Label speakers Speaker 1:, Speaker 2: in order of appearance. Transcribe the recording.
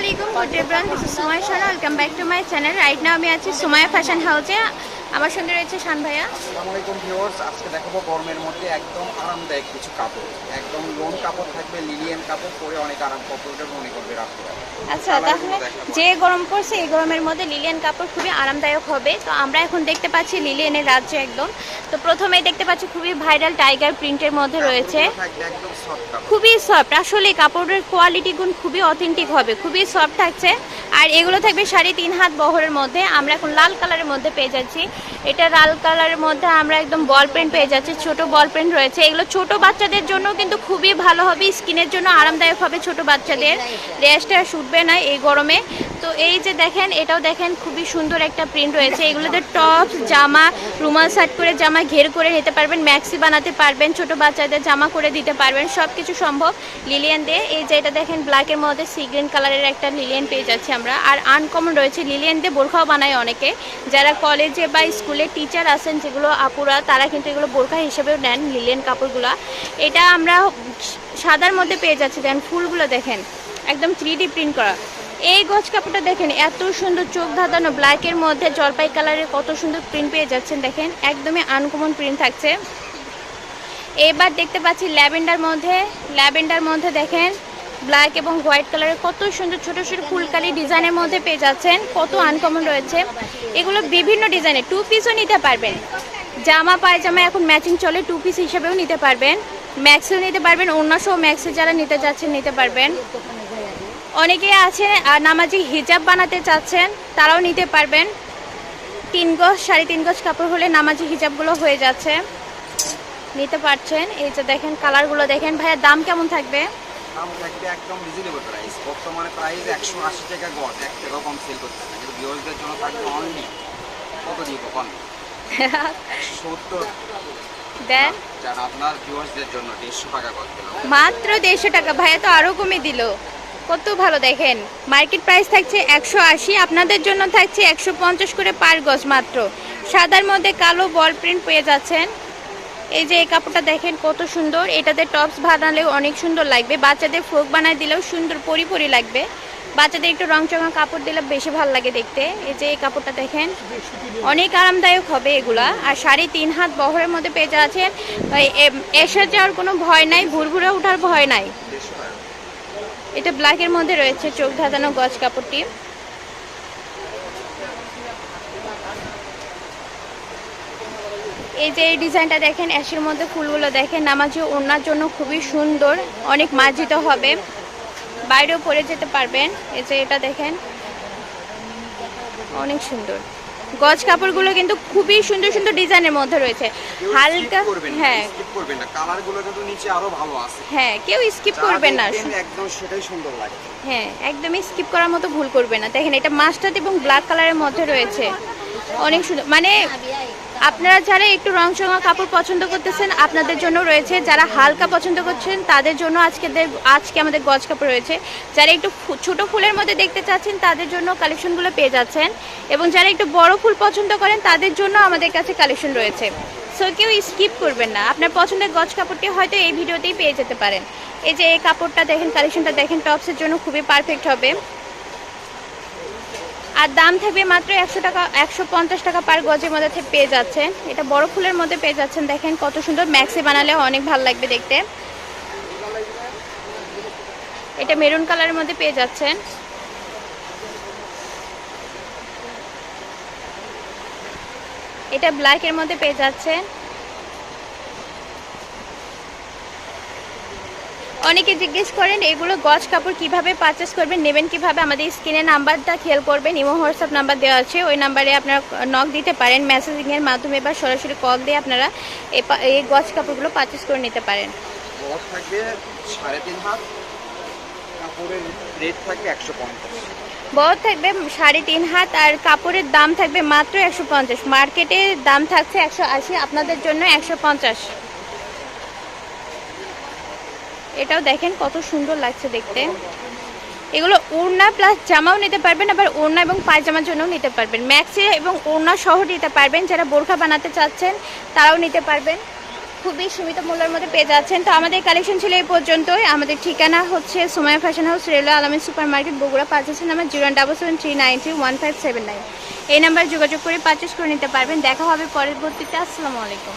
Speaker 1: আলাইকুম good everyone this is Sumaiya Shan welcome back to my channel right now আমি আছি Sumaiya fashion হাউসে আমার সঙ্গে রয়েছে শান ভাইয়া।
Speaker 2: আসসালামু আলাইকুম ভিউয়ার্স আজকে দেখাবো গরমের মধ্যে একদম আরামদায়ক কিছু কাপড়। একদম লোন কাপড় থাকবে লিলিয়ান কাপড় পরে অনেক আরাম কাপড়টা মনে করবে রাখতে
Speaker 1: আচ্ছা তাহলে যে গরম পড়ছে এই গরমের মধ্যে লিলিয়ান কাপড় খুবই আরামদায়ক হবে। তো আমরা এখন দেখতে পাচ্ছি লিলিয়ানের রাজ্য একদম। তো প্রথমেই দেখতে পাচ্ছি খুবই ভাইরাল টাইগার প্রিন্টের মধ্যে রয়েছে।
Speaker 2: থাকবে একদম সফট কাপড়।
Speaker 1: খুবই সফট আসলে কাপড়ের কোয়ালিটি গুণ খুবই অথেন্টিক হবে। খুবই সফট থাকছে। আর এগুলো থাকবে সাড়ে তিন হাত বহরের মধ্যে। আমরা এখন লাল কালারের মধ্যে পেয়ে যাচ্ছি। এটা লাল কালারের মধ্যে আমরা একদম বল পেন্ট পেয়ে যাচ্ছি, ছোট বল পেন্ট রয়েছে। এগুলো ছোট বাচ্চাদের জন্য কিন্তু খুবই ভালো হবে, স্কিনের জন্য আরামদায়ক হবে ছোট বাচ্চাদের। রেস্টটা শুটবে না এই গরমে। তো এই যে দেখেন, এটাও দেখেন খুবই সুন্দর একটা প্রিন্ট রয়েছে। এগুলোতে টপ জামা, রুমাল শার্ট করে জামা ঘের করে নিতে পারবেন ম্যাক্সি বানাতে পারবেন, ছোট বাচ্চাদের জামা করে দিতে পারবেন সব কিছু সম্ভব। লিলিয়ান দিয়ে এই যে এটা দেখেন ব্ল্যাকের মধ্যে সি গ্রিন কালারের একটা লিলিয়ান পেয়ে যাচ্ছি আমরা। আর আনকমন রয়েছে লিলিয়ান দিয়ে বোরখাও বানায় অনেকে। যারা কলেজে বা স্কুলে টিচার আছেন, যেগুলো আপুরা, তারা কিন্তু এগুলো বোরখা হিসেবেও নেন লিলিয়ান কাপড়গুলো। এটা আমরা সাদার মধ্যে পেয়ে যাচ্ছি, দেন ফুলগুলো দেখেন, একদম থ্রি প্রিন্ট করা। এই গজ কাপড়টা দেখেন, এত সুন্দর চোখ ধাঁধানো ব্ল্যাকের মধ্যে জলপাই কালারের কত সুন্দর প্রিন্ট পেয়ে যাচ্ছেন, দেখেন, একদমই আনকমন প্রিন্ট থাকছে। এবার দেখতে পাচ্ছি ল্যাভেন্ডার মধ্যে ল্যাভেন্ডার মধ্যে দেখেন ব্ল্যাক এবং হোয়াইট কালারের কত সুন্দর ছোট ছোট ফুলকালি ডিজাইনের মধ্যে পেয়ে যাচ্ছেন, কত আনকমন রয়েছে। এগুলো বিভিন্ন ডিজাইনের টু পিসও নিতে পারবেন। জামা, পায়জামা এখন ম্যাচিং চলে টু পিস হিসেবেও নিতে পারবেন। ম্যাক্সও নিতে পারবেন অন্য সহ ম্যাক্সে যারা নিতে যাচ্ছেন, নিতে পারবেন। অনেকে আছে আর নামাজি হিজাব বানাতে চাচ্ছেন তারাও নিতে পারবেন। তিন গজ সাড়ে তিন গজ কাপড় হলে নামাজি হিজাবগুলো হয়ে যাচ্ছে। নিতে পারছেন। এই যে দেখেন কালারগুলো দেখেন। ভাইয়া দাম কেমন থাকবে?
Speaker 2: দাম থাকবে একদম রিজনেবল প্রাইস বর্তমানে প্রাইস একশো আশি টাকা গজ। এক টাকা কম সেল করতে না। কিন্তু ভিউয়ার্সদের জন্য থাকবে অনলি কত দিব কম? সত্তর।
Speaker 1: দেন।
Speaker 2: আপনার ভিউয়ার্সদের জন্য দেড়শো টাকা গজ
Speaker 1: মাত্র দেড়শো টাকা। ভাইয়া তো আরও কমে দিল। কত ভালো দেখেন। মার্কেট প্রাইস থাকছে একশো আশি, আপনাদের জন্য থাকছে একশো পঞ্চাশ করে পার গজ মাত্র। সাদার মধ্যে কালো বল প্রিন্ট পেয়ে যাচ্ছেন। এই যে এই কাপড়টা দেখেন কত সুন্দর। এটাতে টপস বানালেও অনেক সুন্দর লাগবে। বাচ্চাদের ফ্রক বানায় দিলেও সুন্দর পরি পরি লাগবে। বাচ্চাদের একটু রং চঙা কাপড় দিলে বেশি ভালো লাগে দেখতে। এই যে এই কাপড়টা দেখেন, অনেক আরামদায়ক হবে এগুলা। আর শাড়ি তিন হাত বহরের মধ্যে পেয়ে যাচ্ছেন। এসে যাওয়ার কোনো ভয় নাই, ভুরভুরে ওঠার ভয় নাই। এটা ব্ল্যাকের মধ্যে রয়েছে, চোখ ধাঁধানো গজ কাপড়টি। এই যে এই ডিজাইনটা দেখেন, অ্যাশের মধ্যে ফুলগুলো দেখেন, নামাজি ওড়নার জন্য খুবই সুন্দর, অনেক মার্জিত হবে। বাইরেও পরে যেতে পারবেন, এই যে এটা দেখেন, অনেক সুন্দর। গজ কাপড়গুলো কিন্তু খুবই সুন্দর সুন্দর ডিজাইনের মধ্যে রয়েছে। হালকা হ্যাঁ।
Speaker 2: স্কিপ করবেন না। কালারগুলো কিন্তু নিচে আরও ভালো আছে।
Speaker 1: হ্যাঁ কেউ স্কিপ করবেন না।
Speaker 2: একদম সেটাই সুন্দর লাগে।
Speaker 1: হ্যাঁ একদমই স্কিপ করার মতো ভুল করবে না। দেখেন এটা মাস্টার্ড এবং ব্ল্যাক কালারের মধ্যে রয়েছে। অনেক সুন্দর মানে আপনারা যারা একটু রং চঙা কাপড় পছন্দ করতেছেন, আপনাদের জন্য রয়েছে। যারা হালকা পছন্দ করছেন, তাদের জন্য আজকে আজকে আমাদের গজ কাপড় রয়েছে। যারা একটু ছোট ফুলের মধ্যে দেখতে চাচ্ছেন, তাদের জন্য কালেকশনগুলো পেয়ে যাচ্ছেন। এবং যারা একটু বড় ফুল পছন্দ করেন, তাদের জন্য আমাদের কাছে কালেকশন রয়েছে। সো কেউ স্কিপ করবেন না। আপনার পছন্দের গজ কাপড়টি হয়তো এই ভিডিওতেই পেয়ে যেতে পারেন। এই যে এই কাপড়টা দেখেন, কালেকশনটা দেখেন, টপসের জন্য খুবই পারফেক্ট হবে। আর দাম থাকবে মাত্র একশো টাকা, একশো পঞ্চাশ টাকা পার গজের মধ্যে পেয়ে যাচ্ছেন এটা বড় ফুলের মধ্যে পেয়ে যাচ্ছেন। দেখেন কত সুন্দর ম্যাক্সি বানালে অনেক ভালো লাগবে দেখতে। এটা মেরুন কালারের মধ্যে পেয়ে যাচ্ছেন। এটা ব্ল্যাকের মধ্যে পেয়ে যাচ্ছেন। অনেকে জিজ্ঞেস করেন এগুলো গজ কাপড় কীভাবে পারচেস করবেন? নেবেন কীভাবে? আমাদের স্ক্রিনে নাম্বারটা খেয়াল করবেন। ইমো হোয়াটসঅ্যাপ নাম্বার দেওয়া আছে। ওই নাম্বারে আপনারা নক দিতে পারেন। মেসেজিংয়ের মাধ্যমে বা সরাসরি কল দিয়ে আপনারা এই গজ কাপড়গুলো পারচেস করে নিতে পারেন।
Speaker 2: বড় থাকবে সাড়ে তিন হাত কাপড়ের রেট থাকবে একশো পঞ্চাশ।
Speaker 1: বড় থাকবে সাড়ে তিন হাত আর কাপড়ের দাম থাকবে মাত্র একশো পঞ্চাশ। মার্কেটে দাম থাকছে একশো আশি আপনাদের জন্য একশো পঞ্চাশ। এটাও দেখেন কত সুন্দর লাগছে দেখতে। এগুলো ওড়না প্লাস জামাও নিতে পারবেন, আবার ওড়না এবং পায়জামার জন্যও নিতে পারবেন। ম্যাক্সি এবং ওড়না সহ নিতে পারবেন, যারা বোরখা বানাতে চাচ্ছেন তারাও নিতে পারবেন। খুবই সীমিত মূল্যের মধ্যে পেয়ে যাচ্ছেন। তো আমাদের কালেকশন ছিল এই পর্যন্তই। আমাদের ঠিকানা হচ্ছে সোমায়া ফ্যাশন হাউস রেলওয়ে আলামী super market Bogura পাঁচাশি number zero double seven three nine three one five seven nine এই নাম্বার যোগাযোগ করে পারচেস করে নিতে পারবেন। দেখা হবে পরবর্তীতে। আসসালামু আলাইকুম।